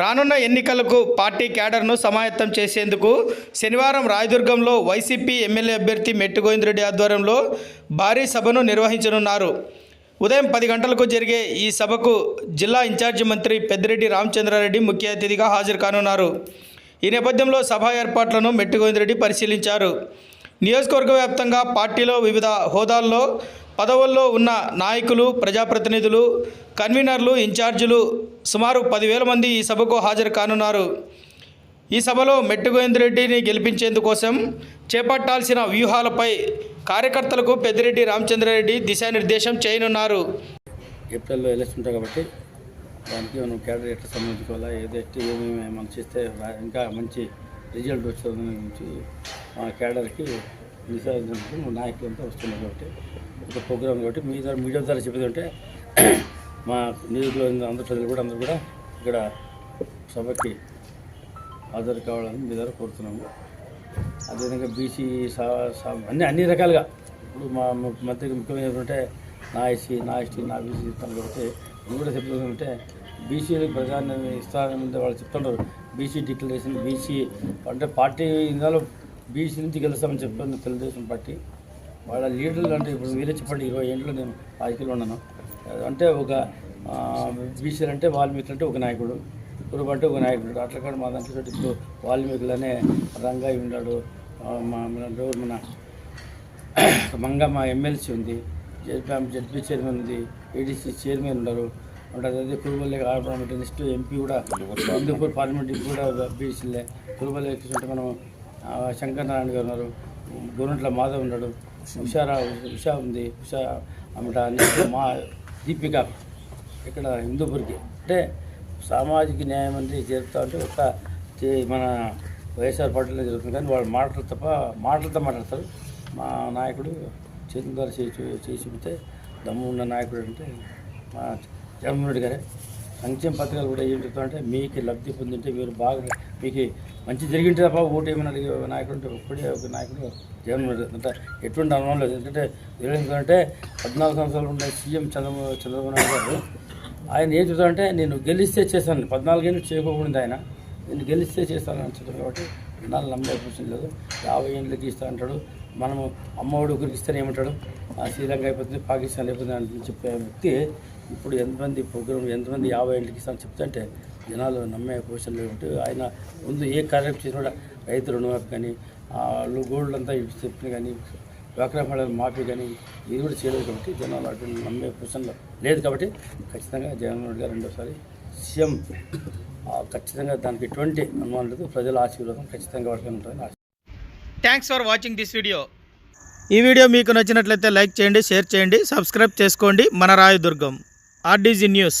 రానున్న ఎన్నికలకు పార్టీ క్యాడర్ను సమాయత్తం చేసేందుకు శనివారం రాయదుర్గంలో వైసీపీ ఎమ్మెల్యే అభ్యర్థి మెట్టు గోవిందరెడ్డి ఆధ్వర్యంలో భారీ సభను నిర్వహించనున్నారు. ఉదయం పది గంటలకు జరిగే ఈ సభకు జిల్లా ఇన్ఛార్జి మంత్రి పెద్దిరెడ్డి రామచంద్రారెడ్డి ముఖ్య అతిథిగా హాజరు కానున్నారు. ఈ నేపథ్యంలో సభ ఏర్పాట్లను మెట్టు గోవిందరెడ్డి పరిశీలించారు. నియోజకవర్గ వ్యాప్తంగా పార్టీలో వివిధ హోదాల్లో పదవుల్లో ఉన్న నాయకులు ప్రజాప్రతినిధులు కన్వీనర్లు ఇన్ఛార్జీలు సుమారు పదివేల మంది ఈ సభకు హాజరు కానున్నారు. ఈ సభలో మెట్టుగోవిందరెడ్డిని గెలిపించేందుకోసం చేపట్టాల్సిన వ్యూహాలపై కార్యకర్తలకు పెద్దిరెడ్డి రామచంద్రారెడ్డి దిశానిర్దేశం చేయనున్నారు. ఏప్రిల్లో ఎలక్షన్ ఉంటాయి కాబట్టి దానికి మనం క్యాడర్ ఎట్లా సంబంధించుకోవాలా ఏదైతే ఏమేమి మనం చేస్తే ఇంకా మంచి రిజల్ట్ వస్తుందని గురించి మా క్యాడర్కి నిసారించడానికి నాయకులంతా వస్తున్నారు కాబట్టి ఒక ప్రోగ్రామ్ కాబట్టి మీ ద్వారా మీడియా ద్వారా చెప్పేది అంటే మా నియోజకవర్గం అందరూ ప్రజలు కూడా అందరూ కూడా ఇక్కడ సభకి హాజరు కావాలని మీ ద్వారా కోరుతున్నాము. అదేవిధంగా బీసీ అన్ని అన్ని రకాలుగా ఇప్పుడు మా మధ్య ముఖ్యమైన ఏంటంటే నా ఎస్సీ నా ఎస్టీ నా బీసీ చెప్తాను కాబట్టి నేను కూడా చెప్తుందంటే బీసీలకు ప్రధాన్యం ఇస్తానంటే వాళ్ళు చెప్తున్నారు బీసీ డిక్లరేషన్ బీసీ అంటే పార్టీ ఇందులో బీసీ నుంచి గెలుస్తామని చెప్పాను తెలుగుదేశం పార్టీ. వాళ్ళ లీడర్లు అంటే ఇప్పుడు మీరే చెప్పండి ఇరవై ఏళ్ళు నేను రాజకీయాలు ఉన్నాను. అంటే ఒక బీసీలు అంటే వాల్మీకులు అంటే ఒక నాయకుడు కురుబు అంటే ఒక నాయకుడు అట్లా కాదు మా దాంట్లో చూడండి ఇప్పుడు వాల్మీకులనే రంగయ్య ఉన్నాడు. మా మన ఎవరు మన మంగమ్మ ఎమ్మెల్సీ ఉంది జడ్పీ చైర్మన్ ఉంది ఏడీసీ చైర్మన్ ఉన్నారు. అంటే అదే కురుబల్లి పార్లమెంట్ నెక్స్ట్ ఎంపీ కూడా హిందూపూర్ పార్లమెంట్ కూడా బీసీలే. కురుబల్లి మనం శంకర్ నారాయణ గారు ఉన్నారు. గోరంట్ల మాధవ్ ఉన్నాడు. ఉషారా ఉషా ఉంది. ఉషా అమ్మట మా దీపిక ఇక్కడ హిందూపూర్కి. అంటే సామాజిక న్యాయం అంటే చేరుతా ఉంటే ఒక చే- మన వైఎస్ఆర్ పార్టీలో జరుగుతుంది. కానీ వాళ్ళు మాటలు తప్ప మాటలతో మాట్లాడతారు. మా నాయకుడు చేతుల ద్వారా చేసి చేసిపోతే దమ్ము ఉన్న నాయకుడు అంటే మా జగన్మోహన్ రెడ్డి గారే. సంక్షేమ పథకాలు కూడా ఏం చెప్తారంటే మీకు లబ్ధి పొందింటే మీరు బాగా మీకు మంచి జరిగింటే తప్ప ఓటు ఏమైనా నాయకుడు అంటే ఒక్కడే ఒక నాయకుడు జగన్మోహన్ అంటే ఎటువంటి అనుమానం లేదు. ఎందుకంటే ఎందుకంటే పద్నాలుగు సంవత్సరాలు ఉండే సీఎం చంద్రబాబు చంద్రబాబు నాయుడు గారు. ఆయన ఏం చూద్దామంటే నేను గెలిస్తే చేస్తాను పద్నాలుగేళ్ళు చేయకపోయింది ఆయన. నేను గెలిస్తే చేస్తాను అని చెప్తాను కాబట్టి నాకు నమ్మే అవసరం లేదు. యాభై ఏళ్ళకి ఇస్తా అంటాడు. మనము అమ్మఒడి ఒకరికి ఇస్తేనే ఏమంటాడు? ఆ శ్రీలంక అయిపోతుంది పాకిస్తాన్ అయిపోతుంది అని చెప్పే వ్యక్తి ఇప్పుడు ఎంతమంది ప్రోగ్రాం ఎంతమంది యాభై ఏళ్ళకి ఇస్తాను చెప్తుంటే జనాలు నమ్మే క్వశ్చన్ లేకుంటే ఆయన ముందు ఏ కార్యక్రమం చేసినా కూడా రైతు రుణమాఫీ కానీ గోల్డ్ అంతా చెప్పిన కానీ డ్వాక్రా మహిళల మాఫీ కానీ ఇది కూడా చేయలేదు కాబట్టి జనాలు అటు నమ్మే పొజిషన్లో లేదు కాబట్టి ఖచ్చితంగా జగన్మోహన్ రెడ్డి గారు రెండోసారి సీఎం ఖచ్చితంగా దానికి ఎటువంటి అనుమానం లేదు ప్రజల ఆశీర్వాదం ఖచ్చితంగా వాడికి ఉంటుందని ఆశ. Thanks for watching this video ఈ వీడియో మీకు నచ్చినట్లయితే లైక్ చేయండి షేర్ చేయండి సబ్స్క్రైబ్ చేసుకోండి. మన రాయదుర్గం ఆర్డీజీ న్యూస్.